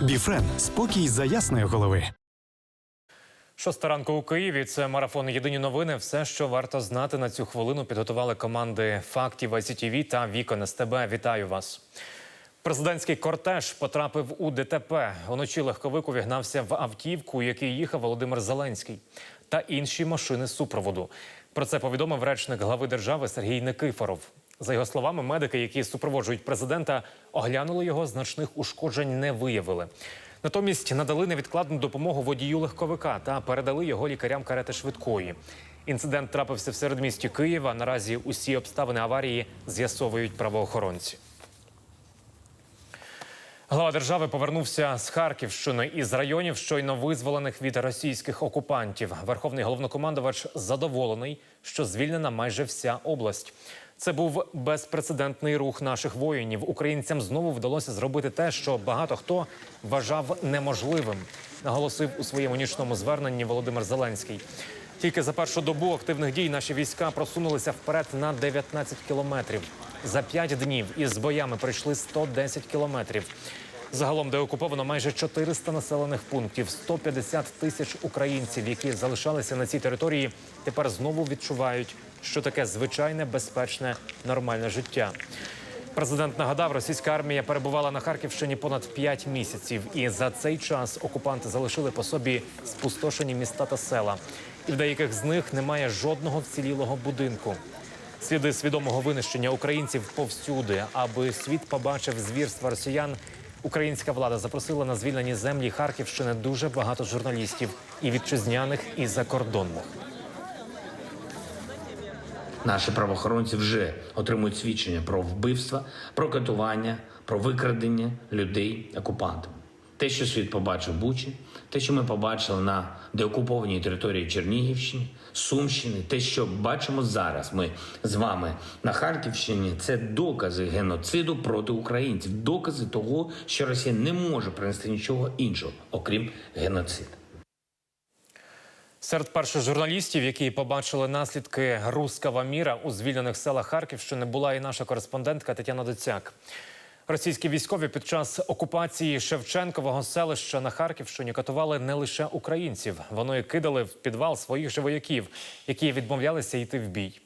Біфрен спокій за ясної голови. Шоста ранку у Києві. Це марафон Єдині новини. Все, що варто знати на цю хвилину, підготували команди фактів ICTV та Вікон СТБ. Вітаю вас. Президентський кортеж потрапив у ДТП. Уночі легковик увігнався в автівку, у якій їхав Володимир Зеленський, та інші машини супроводу. Про це повідомив речник глави держави Сергій Никифоров. За його словами, медики, які супроводжують президента, оглянули його, значних ушкоджень не виявили. Натомість надали невідкладну допомогу водію легковика та передали його лікарям карети швидкої. Інцидент трапився в середмісті Києва. Наразі усі обставини аварії з'ясовують правоохоронці. Глава держави повернувся з Харківщини із районів, щойно визволених від російських окупантів. Верховний головнокомандувач задоволений, що звільнена майже вся область. Це був безпрецедентний рух наших воїнів. Українцям знову вдалося зробити те, що багато хто вважав неможливим. Наголосив у своєму нічному зверненні Володимир Зеленський. Тільки за першу добу активних дій наші війська просунулися вперед на 19 кілометрів. За п'ять днів із боями пройшли 110 кілометрів. Загалом деокуповано майже 400 населених пунктів, 150 тисяч українців, які залишалися на цій території, тепер знову відчувають, що таке звичайне, безпечне, нормальне життя. Президент нагадав, російська армія перебувала на Харківщині понад 5 місяців, і за цей час окупанти залишили по собі спустошені міста та села. І в деяких з них немає жодного вцілілого будинку. Сліди свідомого винищення українців повсюди, аби світ побачив звірства росіян. Українська влада запросила на звільнені землі Харківщини дуже багато журналістів і вітчизняних, і закордонних. Наші правоохоронці вже отримують свідчення про вбивства, про катування, про викрадення людей окупантами. Те, що світ побачив в Бучі, те, що ми побачили на деокупованій території Чернігівщини, Сумщини, те, що бачимо зараз, ми з вами на Харківщині, це докази геноциду проти українців, докази того, що Росія не може принести нічого іншого, окрім геноциду. Серед перших журналістів, які побачили наслідки руского міра у звільнених селах Харківщини, була і наша кореспондентка Тетяна Доцяк. Російські військові під час окупації Шевченкового селища на Харківщині катували не лише українців, вони кидали в підвал своїх же вояків, які відмовлялися йти в бій.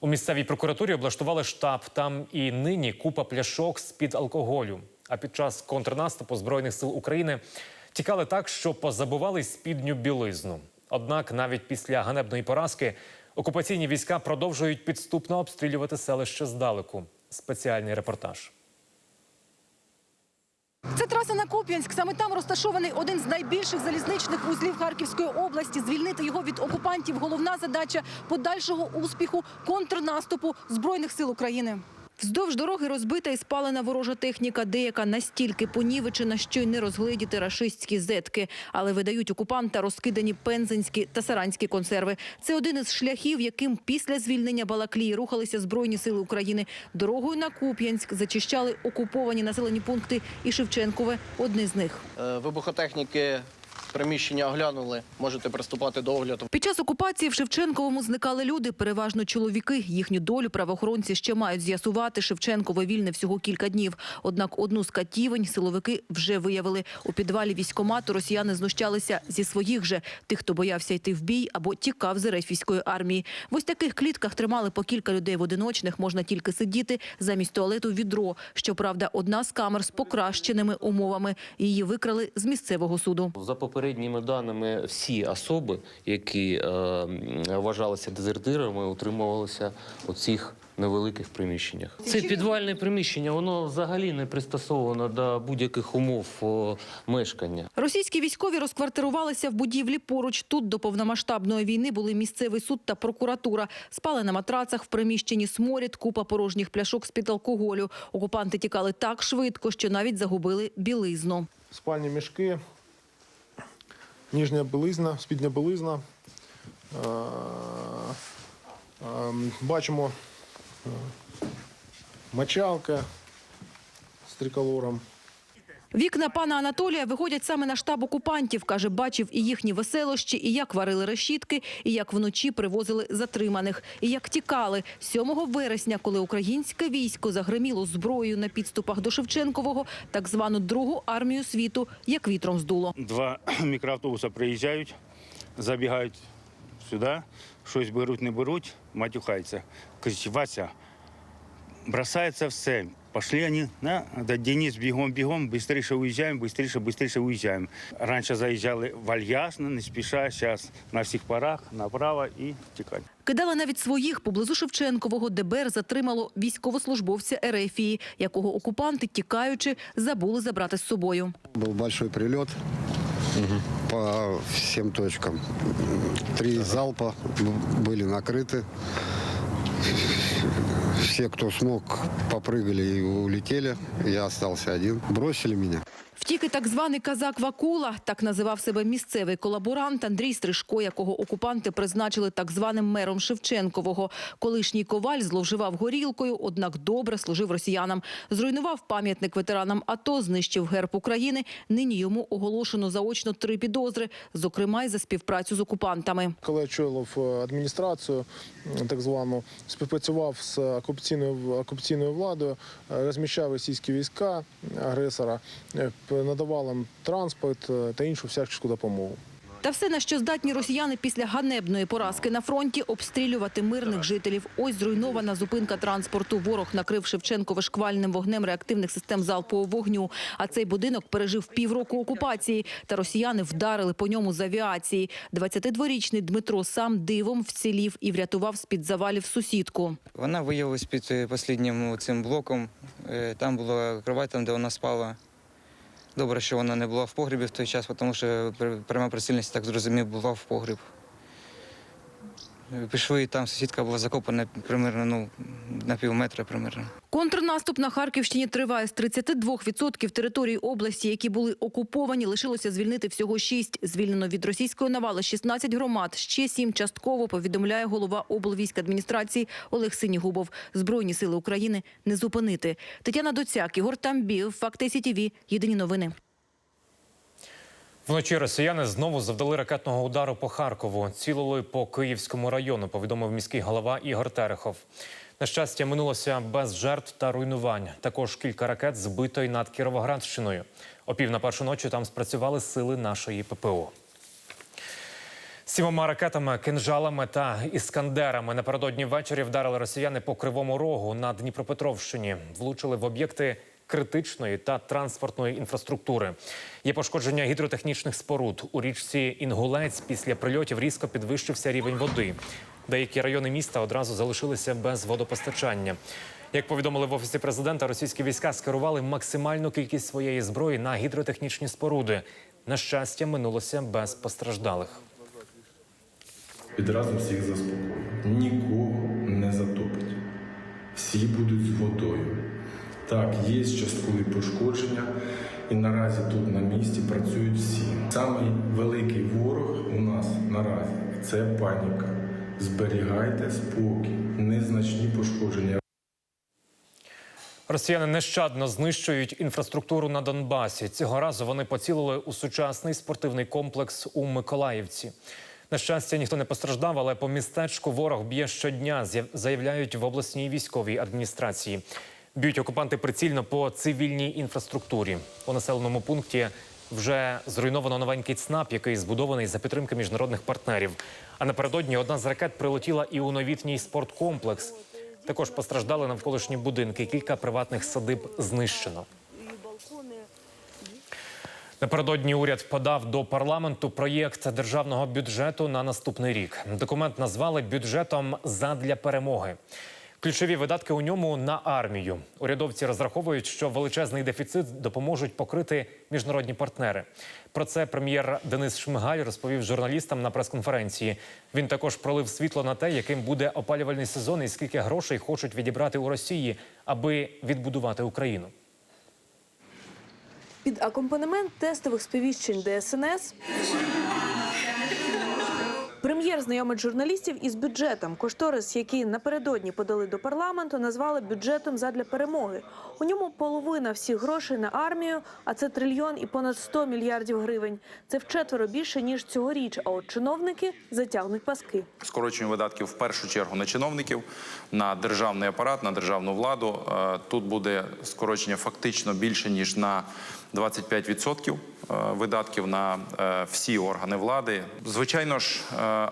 У місцевій прокуратурі облаштували штаб. Там і нині купа пляшок з під алкоголю. А під час контрнаступу збройних сил України тікали так, що позабували спідню білизну. Однак, навіть після ганебної поразки окупаційні війська продовжують підступно обстрілювати селище здалеку. Спеціальний репортаж. Це траса на Куп'янськ. Саме там розташований один з найбільших залізничних вузлів Харківської області. Звільнити його від окупантів. Головна задача подальшого успіху контрнаступу збройних сил України. Вздовж дороги розбита і спалена ворожа техніка, деяка настільки понівечена, що й не розгледіти рашистські зетки. Але видають окупанта розкидані пензенські та саранські консерви. Це один із шляхів, яким після звільнення Балаклії рухалися Збройні сили України. Дорогою на Куп'янськ зачищали окуповані населені пункти і Шевченкове – одне з них. Е, Вибухотехніки приміщення оглянули. Можете приступати до огляду. Під час окупації в Шевченковому зникали люди, переважно чоловіки. Їхню долю правоохоронці ще мають з'ясувати. Шевченкове вільне всього кілька днів. Однак одну з катівень силовики вже виявили. У підвалі військкомату росіяни знущалися зі своїх же, тих, хто боявся йти в бій або тікав з російської армії. В ось таких клітках тримали по кілька людей в одиночних, можна тільки сидіти, замість туалету відро. Щоправда, одна з камер з покращеними умовами. Її викрали з місцевого суду. За попередніми даними, всі особи, які е, вважалися дезертирами, утримувалися у цих невеликих приміщеннях. Це підвальне приміщення, воно взагалі не пристосовано до будь-яких умов о, мешкання. Російські військові розквартирувалися в будівлі поруч. Тут до повномасштабної війни були місцевий суд та прокуратура. Спали на матрацах в приміщенні сморід, купа порожніх пляшок з-під алкоголю. Окупанти тікали так швидко, що навіть загубили білизну. спальні мішки, ніжня білизна, спідня білизна. Е, е, Бачимо е, мочалка з триколором. Вікна пана Анатолія виходять саме на штаб окупантів. Каже, бачив і їхні веселощі, і як варили решітки, і як вночі привозили затриманих, і як тікали. 7 вересня, коли українське військо загриміло зброєю на підступах до Шевченкового, так звану другу армію світу, як вітром здуло. Два мікроавтобуси приїжджають, забігають сюди, щось беруть, не беруть, матюхаються. Кажуть, Вася, бросається все. Пошли вони, на, да, Денис, бігом, бігом, швидше уїжджаємо, швидше, швидше уїжджаємо. Раніше заїжджали вальяжно, не спіша, зараз на всіх парах, направо і тікати. Кидали навіть своїх поблизу Шевченкового ДБР затримало військовослужбовця Ерефії, якого окупанти, тікаючи, забули забрати з собою. Был большой прилет по всем точкам. Три залпа б- были накрыты. Все, кто смог, попрыгали и улетели. Я остался один. Бросили меня. Втік і так званий казак Вакула, так називав себе місцевий колаборант Андрій Стрижко, якого окупанти призначили так званим мером Шевченкового. Колишній коваль зловживав горілкою, однак добре служив росіянам. Зруйнував пам'ятник ветеранам АТО, знищив герб України. Нині йому оголошено заочно три підозри, зокрема й за співпрацю з окупантами. Коли я очолив е, адміністрацію, так звану, співпрацював з окупаційною, окупаційною владою, е, розміщав російські війська агресора, е, надавав їм транспорт е, та іншу всяческу допомогу. Та все, на що здатні росіяни після ганебної поразки на фронті, обстрілювати мирних жителів. Ось зруйнована зупинка транспорту. Ворог накрив Шевченкове шквальним вогнем реактивних систем залпового вогню. А цей будинок пережив півроку окупації. Та росіяни вдарили по ньому з авіації. 22-річний Дмитро сам дивом вцілів і врятував з-під завалів сусідку. Вона виявилась під е, останнім цим блоком. Е, Там була кровать, там, де вона спала. Добре, що вона не була в погребі в той час, тому що пряма прицільність, так зрозумів, була в погреб. Пішли, там сусідка була закопана примерно ну, на пів метра примерно. Контрнаступ на Харківщині триває з 32% території області, які були окуповані. Лишилося звільнити всього 6. Звільнено від російської навали 16 громад. Ще 7 частково, повідомляє голова облвійськадміністрації Олег Синігубов. Збройні сили України не зупинити. Тетяна Доцяк, Ігор Тамбів, Факти СІТІВІ. Єдині новини. Вночі росіяни знову завдали ракетного удару по Харкову. Цілили по Київському району, повідомив міський голова Ігор Терехов. На щастя, минулося без жертв та руйнувань. Також кілька ракет збито й над Кіровоградщиною. О пів на першу ночі там спрацювали сили нашої ППО. Сімома ракетами, кинжалами та іскандерами напередодні ввечері вдарили росіяни по кривому рогу на Дніпропетровщині. Влучили в об'єкти критичної та транспортної інфраструктури. Є пошкодження гідротехнічних споруд. У річці Інгулець після прильотів різко підвищився рівень води. Деякі райони міста одразу залишилися без водопостачання. Як повідомили в офісі президента, російські війська скерували максимальну кількість своєї зброї на гідротехнічні споруди. На щастя, минулося без постраждалих. Відразу всіх заспокою. Нікого не затопить. Всі будуть з водою. Так, є часткові пошкодження, і наразі тут на місці працюють всі. Самий великий ворог у нас наразі це паніка. Зберігайте спокій, незначні пошкодження. Росіяни нещадно знищують інфраструктуру на Донбасі. Цього разу вони поцілили у сучасний спортивний комплекс у Миколаївці. На щастя, ніхто не постраждав, але по містечку ворог б'є щодня, заявляють в обласній військовій адміністрації. Б'ють окупанти прицільно по цивільній інфраструктурі. У населеному пункті вже зруйновано новенький ЦНАП, який збудований за підтримки міжнародних партнерів. А напередодні одна з ракет прилетіла і у новітній спорткомплекс. Також постраждали навколишні будинки. Кілька приватних садиб знищено. Напередодні уряд подав до парламенту проєкт державного бюджету на наступний рік. Документ назвали бюджетом задля перемоги. Ключові видатки у ньому на армію. Урядовці розраховують, що величезний дефіцит допоможуть покрити міжнародні партнери. Про це прем'єр Денис Шмигаль розповів журналістам на прес-конференції. Він також пролив світло на те, яким буде опалювальний сезон і скільки грошей хочуть відібрати у Росії, аби відбудувати Україну. Під акомпанемент тестових сповіщень ДСНС Прем'єр знайомить журналістів із бюджетом. Кошторис, який напередодні подали до парламенту, назвали бюджетом задля перемоги. У ньому половина всіх грошей на армію, а це трильйон і понад 100 мільярдів гривень. Це вчетверо більше ніж цьогоріч. А от чиновники затягнуть паски. скорочення видатків в першу чергу на чиновників, на державний апарат, на державну владу. Е, Тут буде скорочення фактично більше ніж на 25% е, видатків на е, всі органи влади. Звичайно ж,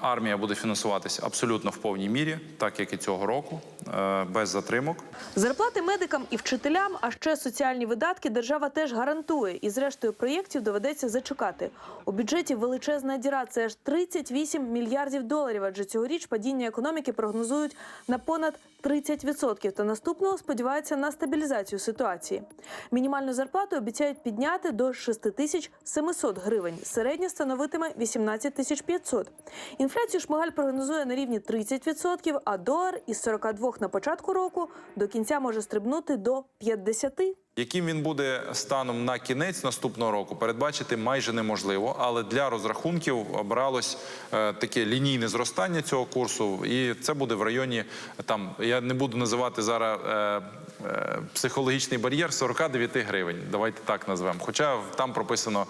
армія буде фінансуватися абсолютно в повній мірі, так як і цього року, е, без затримок. Зарплати медикам і вчителям, а ще соціальні видатки держава теж гарантує. І зрештою проєктів доведеться зачекати. У бюджеті величезна діра це аж 38 мільярдів доларів. Адже цьогоріч падіння економіки прогнозують на понад 30%. Та наступного сподіваються на стабілізацію ситуації. Мінімальну зарплату обіцяють підняти до 6700 гривень. Середня становитиме 18 тисяч 500. Інфляцію Шмигаль прогнозує на рівні 30%, а долар із 42 на початку року до кінця може стрибнути до 50. Яким він буде станом на кінець наступного року, передбачити майже неможливо, але для розрахунків обралось е, таке лінійне зростання цього курсу, і це буде в районі там. Я не буду називати зараз е, е, психологічний бар'єр 49 гривень. Давайте так назвемо. Хоча там прописано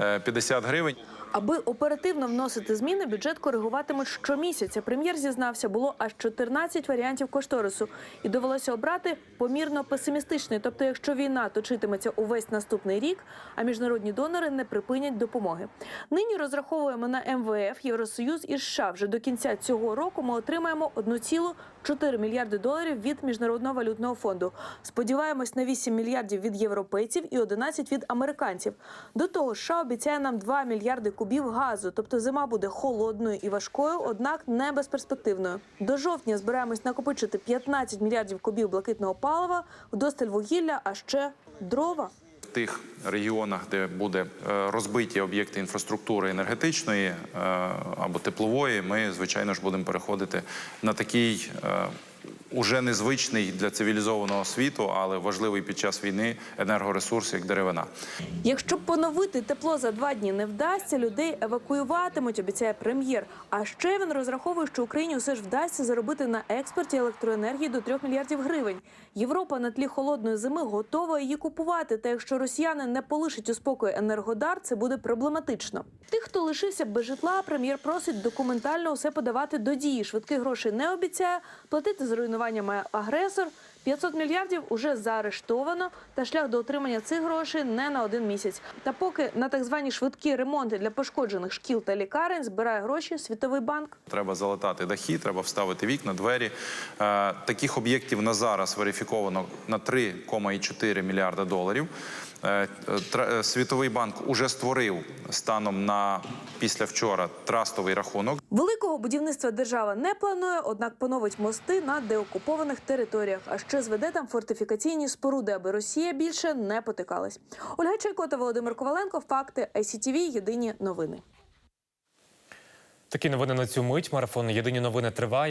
е, 50 гривень. Аби оперативно вносити зміни, бюджет коригуватимуть щомісяця. Прем'єр зізнався, було аж 14 варіантів кошторису, і довелося обрати помірно песимістичний. Тобто, якщо війна точитиметься увесь наступний рік, а міжнародні донори не припинять допомоги. Нині розраховуємо на МВФ, Євросоюз і США. Вже до кінця цього року ми отримаємо 1,4 мільярди доларів від міжнародного валютного фонду. Сподіваємось на 8 мільярдів від європейців і 11 від американців. До того США обіцяє нам 2 мільярди кубів газу. Тобто зима буде холодною і важкою, однак не безперспективною. До жовтня збираємось накопичити 15 мільярдів кубів блакитного палива, вдосталь вугілля, а ще дрова. В тих регіонах, де буде е, розбиті об'єкти інфраструктури енергетичної е, або теплової, ми звичайно ж будемо переходити на такий е, уже незвичний для цивілізованого світу, але важливий під час війни енергоресурс, як деревина. Якщо поновити тепло за два дні не вдасться, людей евакуюватимуть, обіцяє прем'єр. А ще він розраховує, що Україні все ж вдасться заробити на експорті електроенергії до 3 мільярдів гривень. Європа на тлі холодної зими готова її купувати. Та якщо росіяни не полишать у спокої енергодар, це буде проблематично. Тих, хто лишився без житла, прем'єр просить документально усе подавати до дії. Швидких грошей не обіцяє. Платити за має агресор. 500 мільярдів уже заарештовано, та шлях до отримання цих грошей не на один місяць. Та поки на так звані швидкі ремонти для пошкоджених шкіл та лікарень збирає гроші Світовий банк. Треба залатати дахи, треба вставити вікна, двері. Е, Таких об'єктів на зараз верифіковано на 3,4 мільярда доларів. Е, е, Світовий банк уже створив станом на після вчора трастовий рахунок. Великого будівництва держава не планує, однак поновить мости на деокупованих територіях. А ще зведе там фортифікаційні споруди, аби Росія більше не потикалась. Ольга Чайко та Володимир Коваленко. Факти ICTV. Єдині новини. Такі новини на цю мить. Марафон Єдині новини триває.